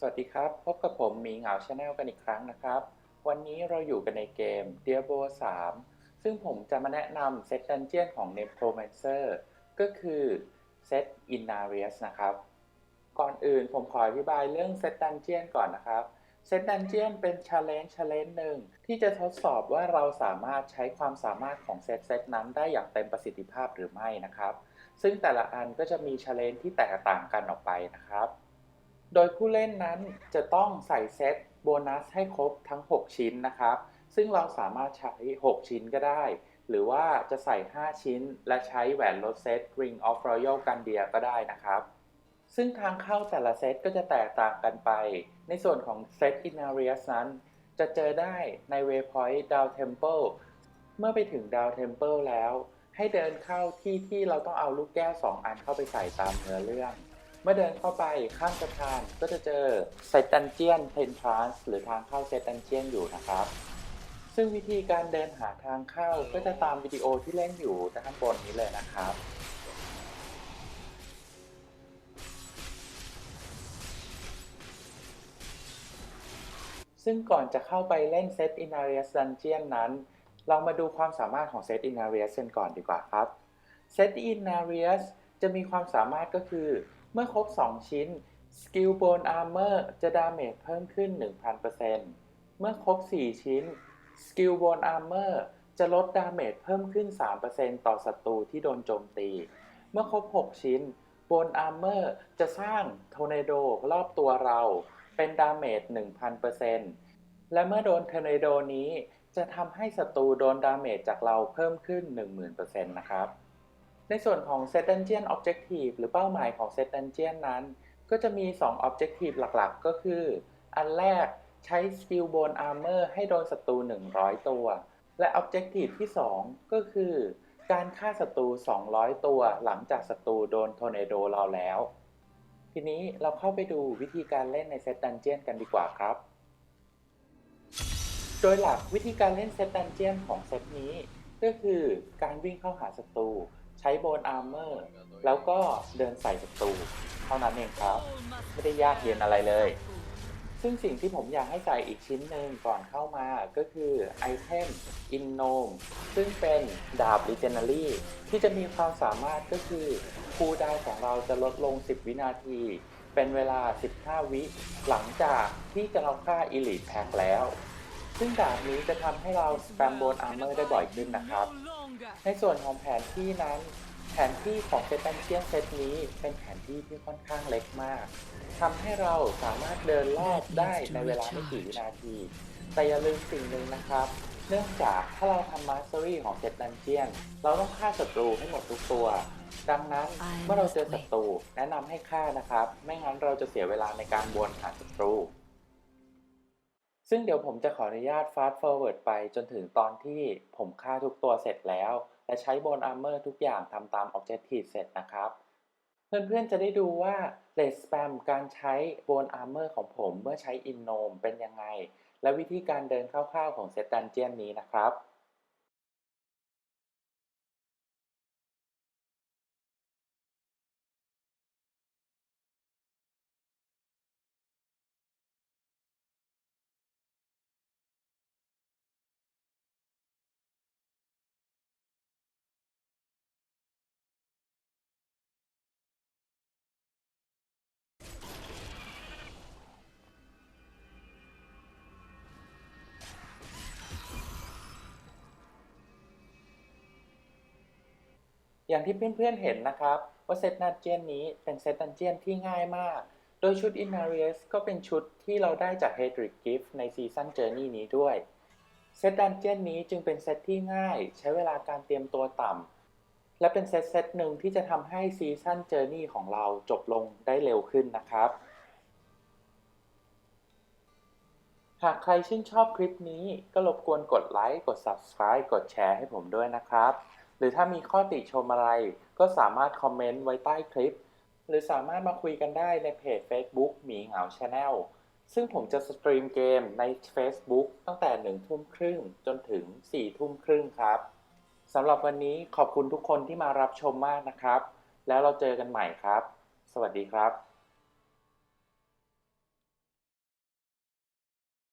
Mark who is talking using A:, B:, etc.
A: สวัสดีครับ พบกับผมมีเหงาชาแนลกันอีกครั้งนะครับ วันนี้เราอยู่กันในเกม Diablo 3 ซึ่งผมจะมาแนะนำเซตดันเจียนของ Necromancer ก็คือเซต Inarius นะครับ ก่อนอื่นผมขออธิบายเรื่องเซตดันเจียนก่อนนะครับ เซตดันเจียนเป็น challenge challenge หนึ่งที่จะทดสอบว่าเราสามารถใช้ความสามารถของเซตเซตนั้นได้อย่างเต็มประสิทธิภาพหรือไม่นะครับ ซึ่งแต่ละอันก็จะมี challenge ที่แตกต่างกันออกไปนะครับ โดยผู้เล่นนั้นจะต้องใส่เซตโบนัสให้ครบทั้ง 6 ชิ้นนะครับ ซึ่งเราสามารถใช้ 6 ชิ้นก็ได้ หรือว่าจะใส่ 5 ชิ้น และใช้แหวนลดเซต Ring of Royal g a n d i a ก็ได้นะครับ ซึ่งทางเข้าแต่ละเซตก็จะแตกต่างกันไป ในส่วนของเซต Inarius นั้น จะเจอได้ใน Waypoint Down Temple เมื่อไปถึง Down Temple แล้ว ให้เดินเข้าที่ที่เราต้องเอาลูกแก้ว 2 อันเข้าไปใส่ตามเนื้อเรื่อง มื่อเดินเข้าไปข้ามสะพานก็จะเจอเซตันเจียนเทนทรานส์หรือทางเข้าเซตันเจียนอยู่นะครับ ซึ่งวิธีการเดินหาทางเข้าก็จะตามวิดีโอที่เล่นอยู่ด้านบนนี้เลยนะครับซึ่งก่อนจะเข้าไปเล่นเซต Inarius Dungeon นั้น เรามาดูความสามารถของเซต Inarius กันก่อนดีกว่าครับ เซต Inarius จะมีความสามารถก็คือ มื่อครบ 2 ชิ้น Skill Bone Armor จะดาเมจเพิ่มขึ้น 1,000%เมื่อครบ 4 ชิ้น Skill Bone Armor จะลดดาเมจเพิ่มขึ้น 3%ต่อศัตรูที่โดนโจมตี เมื่อครบ 6 ชิ้น Bone Armor จะสร้างโทเนโดรอบตัวเราเป็นดาเมจ 1,000%และเมื่อโดนเทอร์เนโดนี้จะทำให้ศัตรูโดนดาเมจจากเราเพิ่มขึ้น 10,000%นะครับ ในส่วนของ Set Dungeon Objective หรือเป้าหมายของ Set Dungeon นั้น ก็จะมี 2 Objective หลักๆ ก็คือ อันแรกใช้ Skill Bone Armor ให้โดนศัตรู 100 ตัว และ Objective ที่ 2 ก็คือ การฆ่าศัตรู 200 ตัวหลังจากศัตรูโดนทอร์เนโดเราแล้ว ทีนี้เราเข้าไปดูวิธีการเล่นในเซตดันเจียนกันดีกว่าครับ โดยหลักวิธีการเล่นเซตดันเจียนของเซตนี้ ก็คือการวิ่งเข้าหาศัตรู ใช้โบนอาร์เมอร์ แล้วก็เดินใส่ศัตรูเท่านั้นเองครับ ไม่ได้ยากเย็นอะไรเลย ซึ่งสิ่งที่ผมอยากให้ใส่อีกชิ้นหนึ่งก่อนเข้ามาก็คือไอเทมอินโนมซึ่งเป็นดาบ Legendary ที่จะมีความสามารถก็คือคูดาวของเราจะลดลง 10 วินาที เป็นเวลา 15 วิ หลังจากที่จะเราฆ่า Elite Pack แล้ว ซึ่งดาบนี้จะทำให้เราสแปมโบนอาร์เมอร์ได้บ่อยขึ้นนะครับ ในส่วนของแผนที่นั้น แผนที่ของเซตตันเชียนเซตนี้เป็นแผนที่ที่ค่อนข้างเล็กมากทำให้เราสามารถเดินรอบได้ในเวลาไม่กี่วินาที แต่อย่าลืมสิ่งหนึ่งนะครับ เนื่องจากถ้าเราทำมาสเตอรี่ของเซตดันเจียน เราต้องฆ่าศัตรูให้หมดทุกตัวดังนั้นเมื่อเราเจอศัตรูแนะนำให้ฆ่านะครับ ไม่งั้นเราจะเสียเวลาในการวนหาศัตรู ซึ่งเดี๋ยวผมจะขออนุญาต fast forward ไปจนถึงตอนที่ผมฆ่าทุกตัวเสร็จแล้ว และใช้โบนอาร์เมอร์ทุกอย่างทำตาม objective เสร็จนะครับ เพื่อนๆจะได้ดูว่า r e d spam การใช้โบนอาร์เมอร์ของผมเมื่อใช้ innome เป็นยังไง และวิธีการเดินคร่าวๆของเซตดันเจียนนี้นะครับ อย่างที่เพื่อนๆเห็นนะครับว่าเซตดันเจียนนี้เป็นเซตดันเจียนที่ง่ายมาก โดยชุด Inarius ก็เป็นชุดที่เราได้จาก h e d r i c Gift ในซีซั่น Journey นี้ด้วย เซตดันเจียนนี้จึงเป็นเซตที่ง่าย ใช้เวลาการเตรียมตัวต่ำ และเป็นเซตเซตหนึ่งที่จะทำให้ซีซั่น Journey ของเราจบลงได้เร็วขึ้นนะครับ หากใครชื่นชอบคลิปนี้ก็รบกวนกดไลค์ กด Subscribe กดแชร์ให้ผมด้วยนะครับ หรือถ้ามีข้อติชมอะไร ก็สามารถคอมเมนต์ไว้ใต้คลิป หรือสามารถมาคุยกันได้ในเพจ Facebook หมีเหงา Channel ซึ่งผมจะสตรีมเกมใน Facebook ตั้งแต่1ทุ่มครึ่งจนถึง4ทุ่มครึ่งครับสำหรับวันนี้ขอบคุณทุกคนที่มารับชมมากนะครับ แล้วเราเจอกันใหม่ครับ สวัสดีครับ